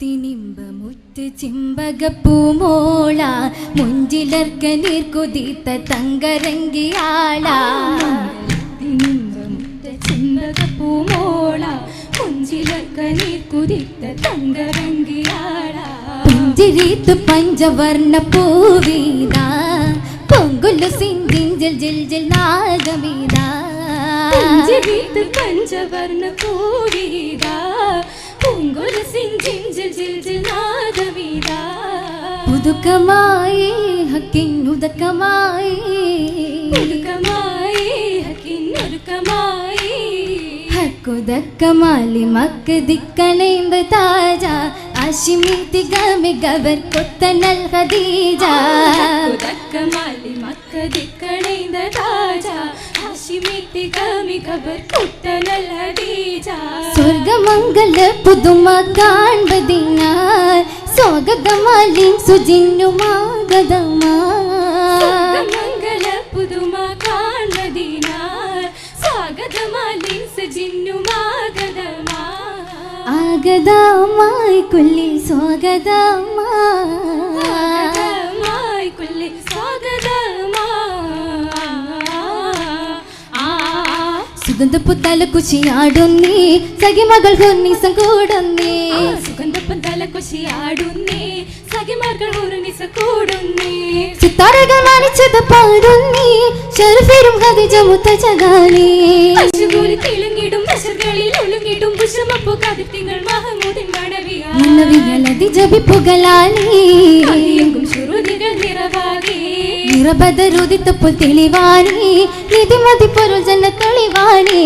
മുത്തിനിമ്പമുത്ത് ചിമ്പകപ്പൂമോള മുഞ്ചിലർക്ക നീർ കുതിത്ത തങ്കരങ്കിയാള ചിന്തകപ്പൂമോള കുഞ്ചിലക്ക നീ കുതിത്ത തങ്കരങ്കിയാള പുഞ്ചിരീത്തു പഞ്ചവർണ്ണ പൂവീത പൊങ്കുലു സിഞ്ചിഞ്ചിൽ ജിൽ ജിൽ നാഗമീത പുഞ്ചിരിത്ത് പഞ്ചവർണ്ണ പൂവീത പൂങ്കുല സിഞ്ചിഞ്ചിൽ പുതുക്കമായി ഹക്കിന്നുതക്കമായി ഉരുക്കമായി ഹക്കിന്നൊരുക്കമായി ഹക്കുതക്കമാലി മക്ക് ദിക്കണൈമ്പ് താജ അഷിമി തികമി ഗവർ കൊത്തനൽ ഹദീജ ഉദക്കമാലി മക്ക ദിക്കണൈന്ത താജ ഹഷിമിത്തി കമി ഖബർ കുട്ടനൽ ഹദീജ സ്വർഗമംഗല പുതുമ കാൺപതിനാൽ സ്വാഗതമാലിൻ സുജിന്നുമാഗതമാ. മംഗള പുതുമ കാണതിനാൽ സ്വാഗതമാലിം സജിന്നുമാഗതമാ. ആഗതമായി കുല്ലിൽ സ്വാഗതമാ. സുഗന്ധ പുത്താല കുശിയാടുന്നേ സഖിമകൾ ഹൊന്നിസം കൂടുന്നേ. സുഗന്ധ കുശിയാടുന്നേ സഖിമാർകൾ ഒരു നിസ കൂടുന്നേ. സിത്താരകൾ മാനിച്ചത് പാടുന്നേ ഷെർഫിരും ഹദിജ മുത്തജഗാനേ പശുകൂലി തിളങ്ങിടും പശുകളിൽ ഒളുങ്ങിടും കുശുമപ്പു കതിത്തിങ്ങൾ മഹമൂദിൻ മണവിയാ മന്നവികളതി ജപിപ്പുകളാലേ കലിയെങ്കും ശ്രുതികൾ നിറവാകേ. നിറബദരുദിത്തപ്പോൾ തെളിവാനേ നിധിമതി പൊരുൾ ജന തെളിവാനേ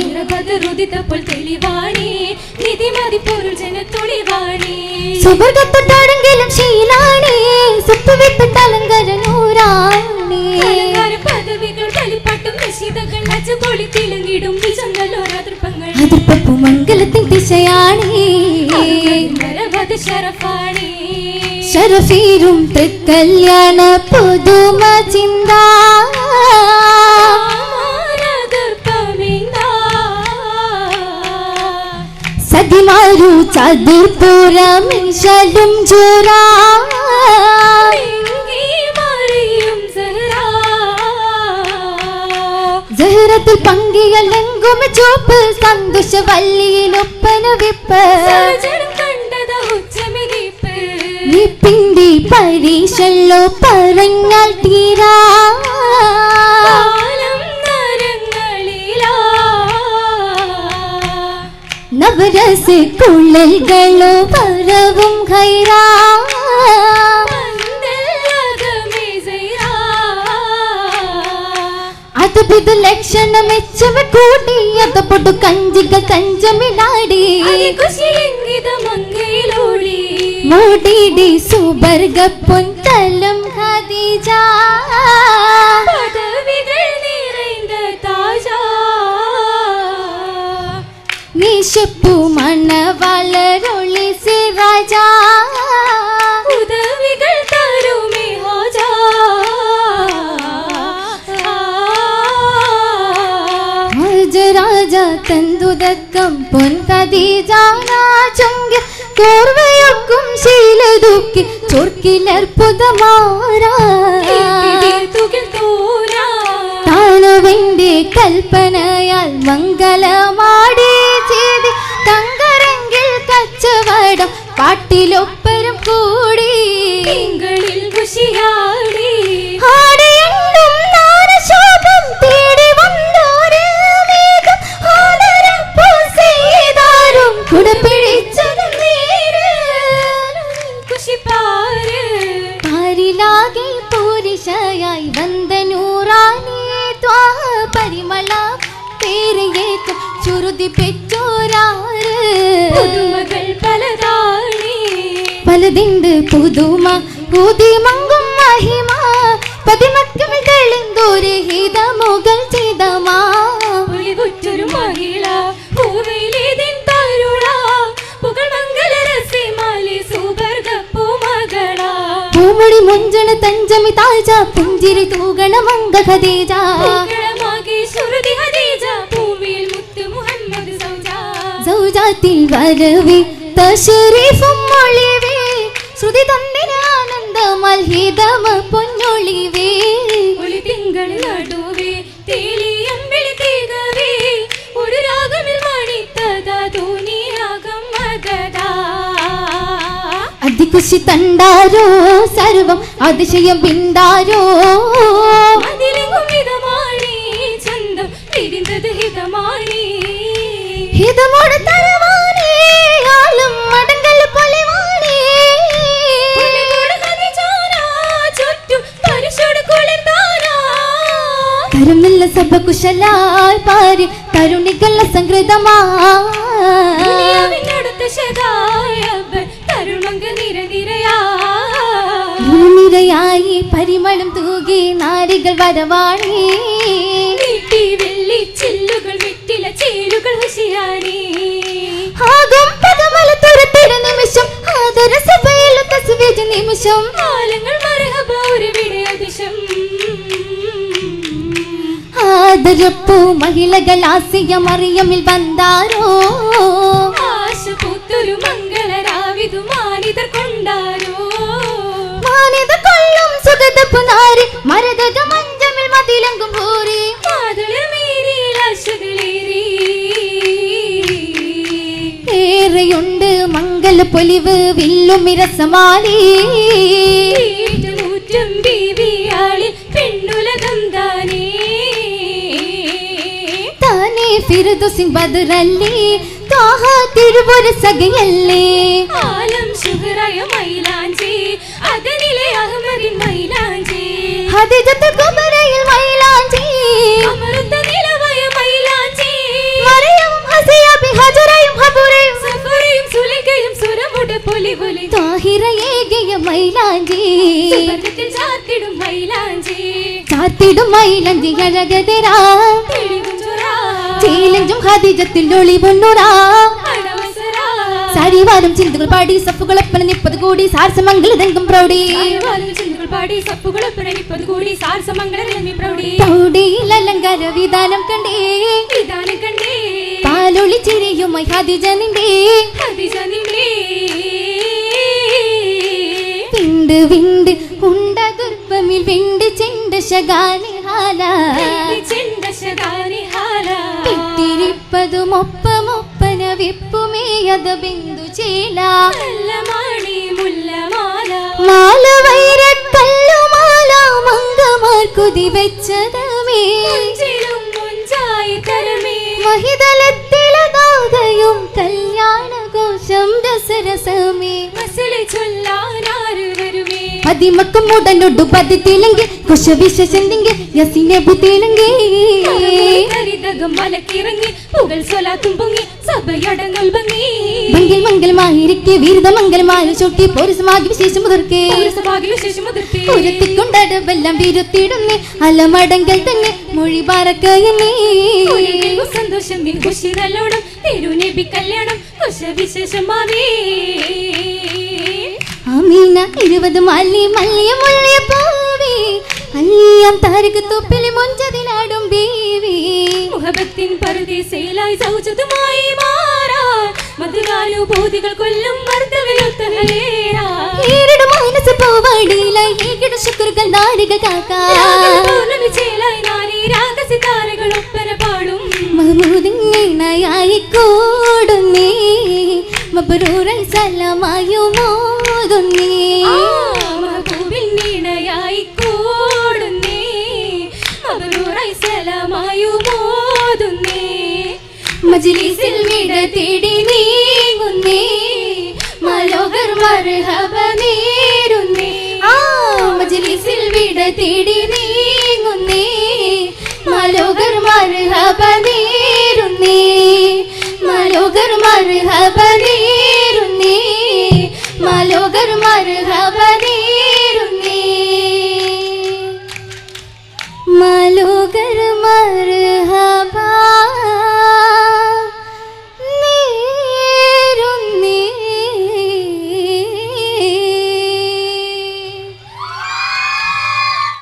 നിറബദരുദിത്തപ്പോൾ തെളിവാണേ നിധിമതി പൊരുൾ ജന തുളിവാണേ സുബർഗത്തൊട്ടാടെങ്കിലും ശീലാണേ. സുപ്പുവിത്തിട്ട് അലങ്കരനൂരാണേ. അലങ്കാര പദവികൾ കളിപ്പാട്ടും നിശിതകൾ അച്ചുപൊളി തിളങ്ങിടും അതിർപ്പപ്പു മംഗലത്തിൻ ദിശയാണേ. മരവത് ശരഫാണേ ശരഫീരും തൃക്കല്യാണ പുതുമ ചിന്ത സതിമാരു ശലും ചുരാ ജഹ്റത്തിൽ പങ്കിയലെങ്കും ചോപ്പ് സന്തോഷ വല്ലിയിലൊപ്പന വിപ്പ്. വിപ്പിന്റെ പരീക്ഷല്ലോ പറഞ്ഞാൽ തീരാ. நவரசு குழல்களோ பரவும் கைரா அதுபிது லட்சணம் எச்சவ கூடி அத பொடு கஞ்சிக கஞ்சமினாடி. குஷியங்கித மங்கையிலோடி மூடிடி சூபர்க பொன் தலம் கதிஜா നിശപ്പു മണവളരൊളി സിറാജ. ഉദവികൾ തരുമേ ഹോജ. രാജ തന്തുതക്കം പൊൻ ഖദീജ ചുങ്കി കോർവയൊക്കും ശീലതുക്കി ചൊർക്കിലർപ്പുതമാരാ. കൽപ്പനയാൽ മംഗളമാടി പൂരിശയായി കൂടി. നൂറാനേ ത്വാ പരിമള പേരയേറ്റ ചുരുതി പെറ്റോരാറ് പുതുമകൾ പലതാണി പലതിണ്ട് പുതുമ പുതിമങ്കും മഹിമ. പതിമക്കം തെളിന്തോര് ഹിത മുകൾ ചിതമാ ഒളിവുറ്റൊരു മഹിള പൂവയിലേതിൻ തരുള. പുകൾ രസിമാലി സുബർഗപ്പൂ മകളാ പൂമുടി മുഞ്ചണ തഞ്ചമി താഴ്ച പുഞ്ചിരി തൂകണ മങ്ക ഖദീജ ശ്രുതി പൂവിൽ മുത്ത് മുഹമ്മദ് സൗജ. സൗജാത്തിൽ വരവി തശരീഫും മൊഴിവേ ശ്രുതി തന്നിനാനന്ദ മൽഹിതമ പൊന്നൊളിവേ. ഒളി തിങ്കൾ നടുവേ തേലിയമ്പിളി തീകവേ. ഒരു രാഗമിൽ മണിത്തതാ ധൂനി മകതാ അതികുശി തണ്ടാരോ സർവം അതിശയം പിണ്ടാരോ? അതിലെങ്ങും ഹിതമാണി ചന്തം ഹിതമാണി. ഹിതമോട് തരവാനേ സഭ കുശലാൽ പാരി തരുണികൾ. നിരയായി പരിമളം തൂകി നാരികൾ വരവാണേ. വെള്ളി ചില്ലുകൾ വെറ്റില ചേലുകൾ ഹുഷിയാരി ആകും പദമല തുരത്തിര നിമിഷം ആദര നിമിഷം. കാലങ്ങൾ മരഹബ ഒരു വിടയതിശം ആദരപ്പൂ മഹിളകൾ വന്നാരോ? ആശുപുത്തൊരു മംഗളരാവിതു മാനിതർ കൊണ്ടാരോ? മാനിത കൊള്ളും സുഗതപ്പു നാരി മരതക മഞ്ചമിൽ മതിലങ്കും പോരി ഏറെയുണ്ട് മംഗല പൊലിവ് വില്ലും താനേ ഫിറുദുസിൻ ബദറല്ലേ? താഹ തിരുപുര സഖയല്ലേ? ആലം ശുഹറായ മൈലാഞ്ചി അതനിലെ അഹമ്മദിൻ മൈലാഞ്ചി. ഹദിജത്ത് കുബരയിൽ മൈലാഞ്ചി. അമൃത നിലവയ മൈലാഞ്ചി. മറിയം ഹസിയാബി ഹജറയും ഹബുറയും സഫറയും സുലികയും സുരമുട പൊലി പൊലി താഹിറയേകിയ മൈലാഞ്ചി. സുവർഗത്തിൽ ചാർത്തിടും മൈലാഞ്ചി. ചാത്തിടും മൈലാഞ്ചി അഴകതരാ. തെളിവും സാരിവാരും ചിന്തകൾ പാടി സപ്പുകളപ്പന നിപ്പത് കൂടി സാരസമംഗലതെങ്കും പ്രൗഢി. പ്രൗഢിയിൽ അലങ്കാര വിധാനം കണ്ടേ. പാലൊളി ചിരിയുമായി ഹദിജ നിന്നേ വിണ്ട് വിണ്ട് ഉണ്ട വിണ്ട് ചെണ്ട ശകാനി ഹാല. ചെണ്ട ശകാനി ഹാല ഇട്ടിരിപ്പതും ഒപ്പമൊപ്പന വിപ്പുമേയത ബിന്ദു ചേല മാല വൈരക്കല്ലുമാല മംഗമാർ കുതി വെച്ചതമേ മഹിതലത്തിലതാകയും മുഞ്ചായി കോശം രസരസമേ മസിലെ ചൊല്ലാനാര് വരുമേ? പതിമക്കം കുശവിശ കുശവിശ്വസെങ്കിൽ യസിനെ ബുദ്ധിയിലെങ്കിൽ ഹരിതകം മലക്കിറങ്ങി പുകൾ സ്വലാത്തും പൊങ്ങി സഭയടങ്ങൾ ഭംഗി. മംഗൽ മംഗലമായിരിക്കെ വീരത മംഗലമായ ചൊട്ടി പോരിസമാകി വിശേഷം മുതിർക്കേ. പൗരസഭാഗ്യ വിശേഷം മുതിർത്തി ഉരത്തിക്കൊണ്ടടവെല്ലാം വിരുത്തിടുന്നേ അലമടങ്കൽ തന്നെ മൊഴി പറക്കയന്നേ. സന്തോഷം നിൻ ഖുഷി നല്ലോണം തിരുനബി കല്യാണം അമീന ഇരുപത് മല്ലി മല്ലിയ മുള്ളിയ പൂവി അല്ലിയം താരക തൊപ്പിലി മൊഞ്ചതിലാടും ബീവി. മുഹബത്തിൻ പരദേശയിലായി സൗജതുമായി മാറാൻ മധുരാനുഭൂതികൾ കൊല്ലും ഈരട് മനസ്സ് പോവാടിയിലായി ഈകിട ശുക്രുകൾ നാരിക കാക്കാ പൗർണമി ചേലായി നാരി രാഗസിതാരകൾ ഒപ്പന പാടും. മഹമൂദിങ്ങനായി കൂടുന്നേ. മബറൂറൈ സലമായുമോതുന്നേ ആ മജ്ലിസിൽ വിട തേടി നീങ്ങുന്നേ. മലോഹർ മർഹബ നേരുന്നേ. ആ മജ്ലിസിൽ വിട തേടി നീങ്ങുന്നേ. മലോഹർ മർഹബ നേരുന്നേ. മലോഹർ മർഹബ നേരുന്നേ. മലോഹർ മർഹബ നേരുന്നേ